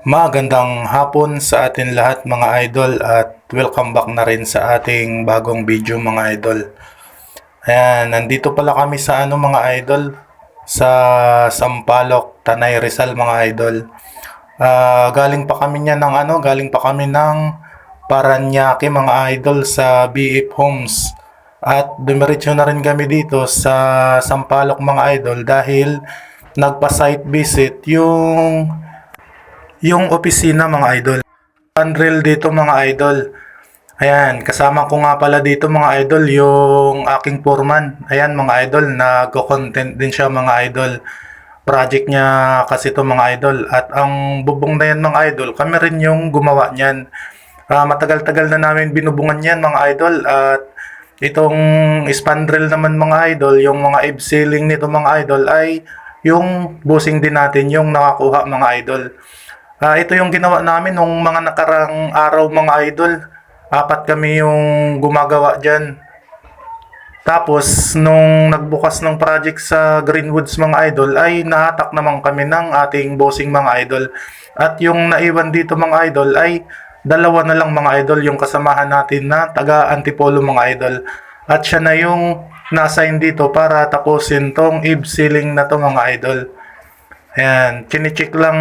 Magandang hapon sa atin lahat mga idol at welcome back na rin sa ating bagong video mga idol. Ayan, nandito pala kami sa ano mga idol sa Sampaloc, Tanay Rizal mga idol. Ah, galing pa kami niya ng ano, galing pa kami ng Paranaque mga idol sa BF Homes. At dumiretso na rin kami dito sa Sampaloc mga idol dahil nagpa-site visit yung yung opisina mga idol. Unreal dito mga idol. Ayan, kasama ko nga pala dito mga idol yung aking foreman. Ayan mga idol, nag-content din siya mga idol. Project niya kasi to mga idol. At ang bubong na yan mga idol, kami rin yung gumawa niyan. Ah, matagal-tagal na namin binubungan yan mga idol. At itong spandrel naman mga idol, yung mga ebb ceiling nito mga idol ay yung busing din natin yung nakakuha mga idol. Ah, ito yung ginawa namin nung mga nakarang araw mga idol. Apat kami yung gumagawa dyan. Tapos, nung nagbukas ng project sa Greenwoods mga idol, ay nahatak naman kami ng ating bossing mga idol. At yung naiwan dito mga idol ay dalawa na lang mga idol yung kasamahan natin na taga Antipolo mga idol. At siya na yung na-assign dito para tapusin tong eve ceiling na to mga idol. Ayan, chinecheck lang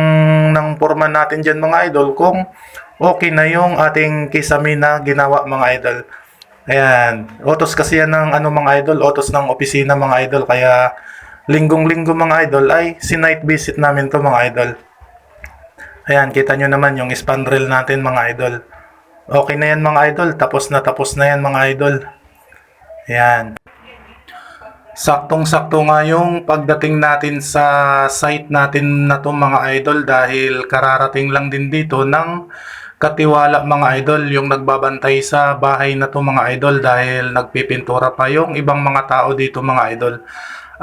ng foreman natin dyan mga idol kung okay na yung ating kisame na ginawa mga idol. Ayan, utos kasi yan ng ano mga idol, utos ng opisina mga idol. Kaya linggong-linggo mga idol ay si-night visit namin to mga idol. Ayan, kita nyo naman yung spandrel natin mga idol. Okay na yan mga idol, tapos na tapos na yan mga idol. Ayan. Saktong-sakto nga yung pagdating natin sa site natin na to mga idol dahil kararating lang din dito ng katiwala mga idol yung nagbabantay sa bahay na to mga idol dahil nagpipintura pa yung ibang mga tao dito mga idol.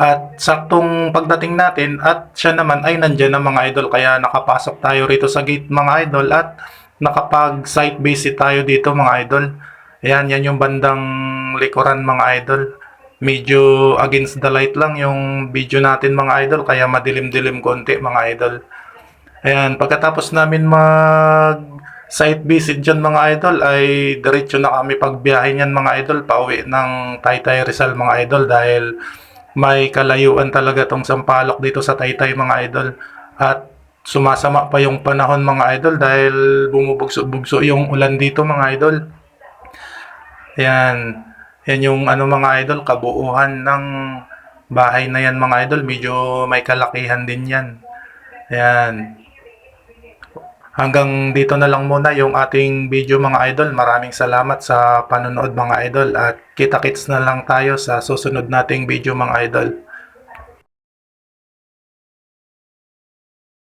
At saktong pagdating natin at siya naman ay nandyan na mga idol kaya nakapasok tayo rito sa gate mga idol at nakapag site visit tayo dito mga idol. Ayan, yan yung bandang likuran mga idol medyo against the light lang yung video natin mga idol kaya madilim-dilim konti mga idol. Ayan, pagkatapos namin mag site visit dyan mga idol ay diretso na kami pagbiyahe niyan mga idol pauwi ng Taytay Rizal mga idol dahil may kalayuan talaga tong Sampaloc dito sa Taytay mga idol at sumasama pa yung panahon mga idol dahil bumubugso-bugso yung ulan dito mga idol. Ayan. Yan yung ano mga idol, kabuuhan ng bahay na yan mga idol. Medyo may kalakihan din yan. Ayan. Hanggang dito na lang muna yung ating video mga idol. Maraming salamat sa panonood mga idol. At kita-kits na lang tayo sa susunod nating video mga idol.